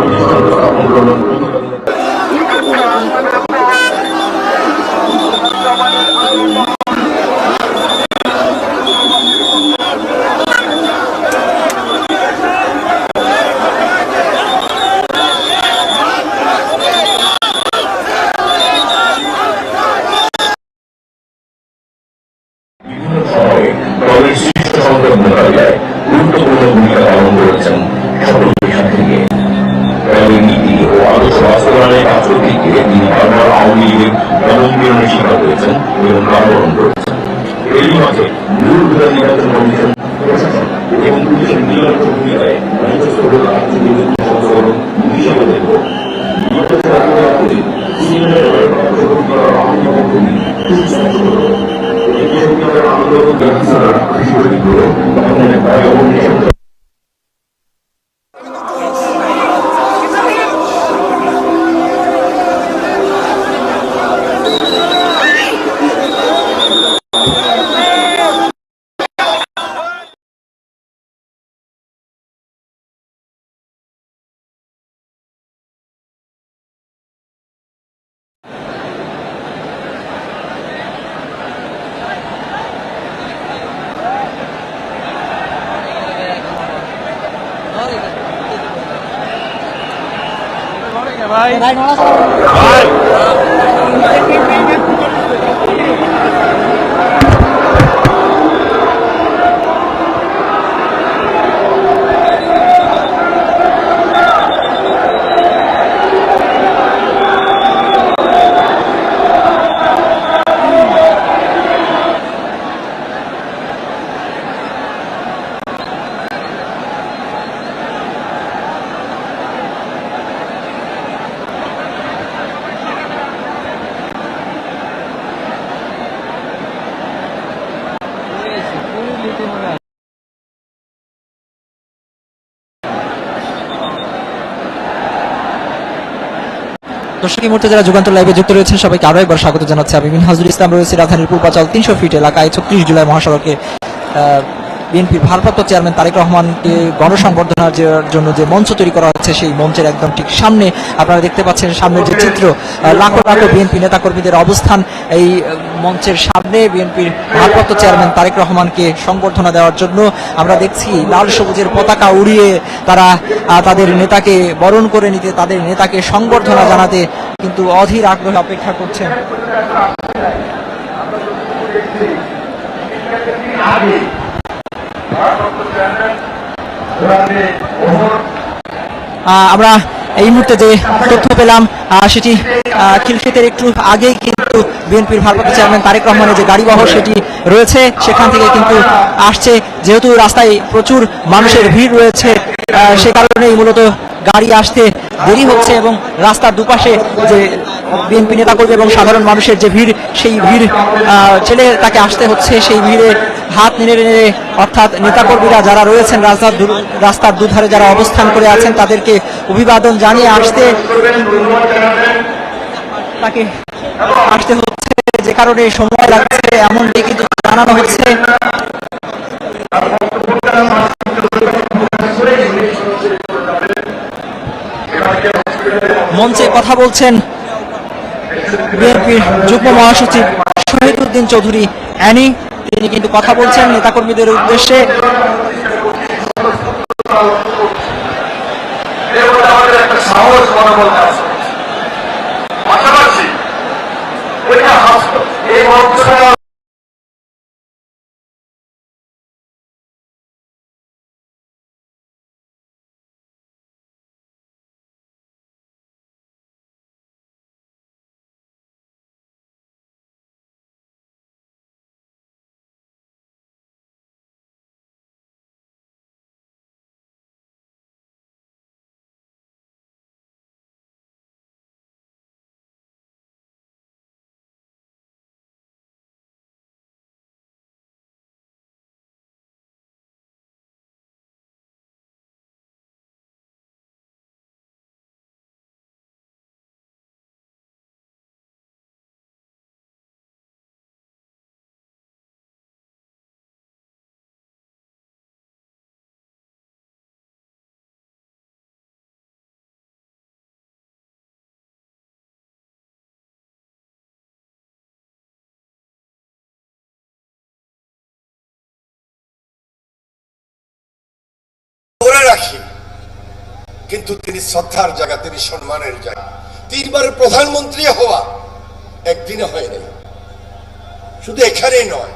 Gracias. ভাই। দর্শক, এই মুহূর্তে যারা যুগান্তর লাইভে যুক্ত রয়েছেন, সবাইকে আরও একবার স্বাগত জানাচ্ছি। আমি মিন হাজুল ইসলাম রয়েছে রাজধানীর পূর্বাচল, তিনশো ফিট এলাকায়, ছত্রিশ জুলাই মহাসড়কে। বিএনপির ভারপ্রাপ্ত চেয়ারম্যান তারেক রহমানকে গণসংবর্ধনার জন্য যে মঞ্চ তৈরি করা হচ্ছে, সেই মঞ্চের একদম ঠিক সামনে আপনারা দেখতে পাচ্ছেন সামনের যে চিত্র লাখো লাখো বিএনপি নেতাকর্মীদের অবস্থান এই মঞ্চের সামনে বিএনপির ভারপ্রাপ্ত চেয়ারম্যান তারেক রহমানকে সংবর্ধনা দেওয়ার জন্য আমরা দেখছি লাল সবুজের পতাকা উড়িয়ে তারা তাদের নেতাকে বরণ করে নিতে, তাদের নেতাকে সংবর্ধনা জানাতে কিন্তু অধীর আগ্রহে অপেক্ষা করছেন। আমরা এই মুহূর্তে যে তথ্য পেলাম সেটি আহ, খিলক্ষেতের একটু আগেই কিন্তু বিএনপির ভারপ্রাপ্ত চেয়ারম্যান তারেক রহমানের যে গাড়িবহর সেটি রয়েছে সেখান থেকে কিন্তু আসছে। যেহেতু রাস্তায় প্রচুর মানুষের ভিড় রয়েছে সে কারণেই মূলত গাড়ি আসতে দেরি হচ্ছে এবং রাস্তার দুপাশে যে বিএনপি নেতাকর্মী এবং সাধারণ মানুষের যে ভিড় সেই ভিড় ছেলে তাকে আসতে হচ্ছে সেই ভিড়ে হাত নেড়ে নেড়ে, অর্থাৎ নেতাকর্মীরা যারা রয়েছেন, রাস্তার রাস্তার দুধারে যারা অবস্থান করে আছেন, তাদেরকে অভিবাদন জানিয়ে আসতে তাকে আসতে হচ্ছে। যে কারণে সময় লাগছে এমনটি কিন্তু জানানো হচ্ছে। মঞ্চে কথা বলছেন বিএনপির যুগ্ম মহাসচিব শহীদুদ্দিন চৌধুরী। অ্যানি তিনি কিন্তু কথা বলছেন নেতাকর্মীদের উদ্দেশ্যে। কিন্তু তিনি শ্রদ্ধার জায়গা, তিনি সম্মানের জায়গা। তিনবারের প্রধানমন্ত্রী হওয়া একদিনে হয়নি শুধু এখানেই নয়,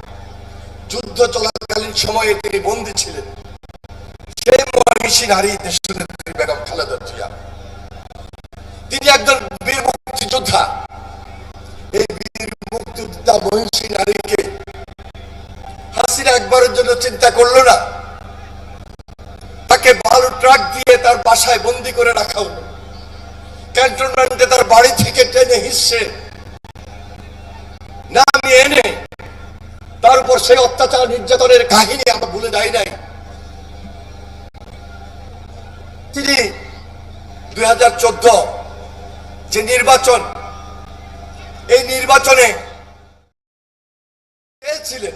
যুদ্ধ চলাকালীন সময়ে তিনি বন্দী ছিলেন। তাকে বালু ট্রাক দিয়ে তার বাসায় বন্দি করে রাখা হলো। ক্যান্টনমেন্টে তার বাড়ি থেকে টেনে হিসছে। না, আমি এনে তার উপর সেই অত্যাচার নির্যাতনের কাহিনী আমরা ভুলে যাই নাই। তিনি দুই হাজার চোদ্দ যে নির্বাচন, এই নির্বাচনে ছিলেন?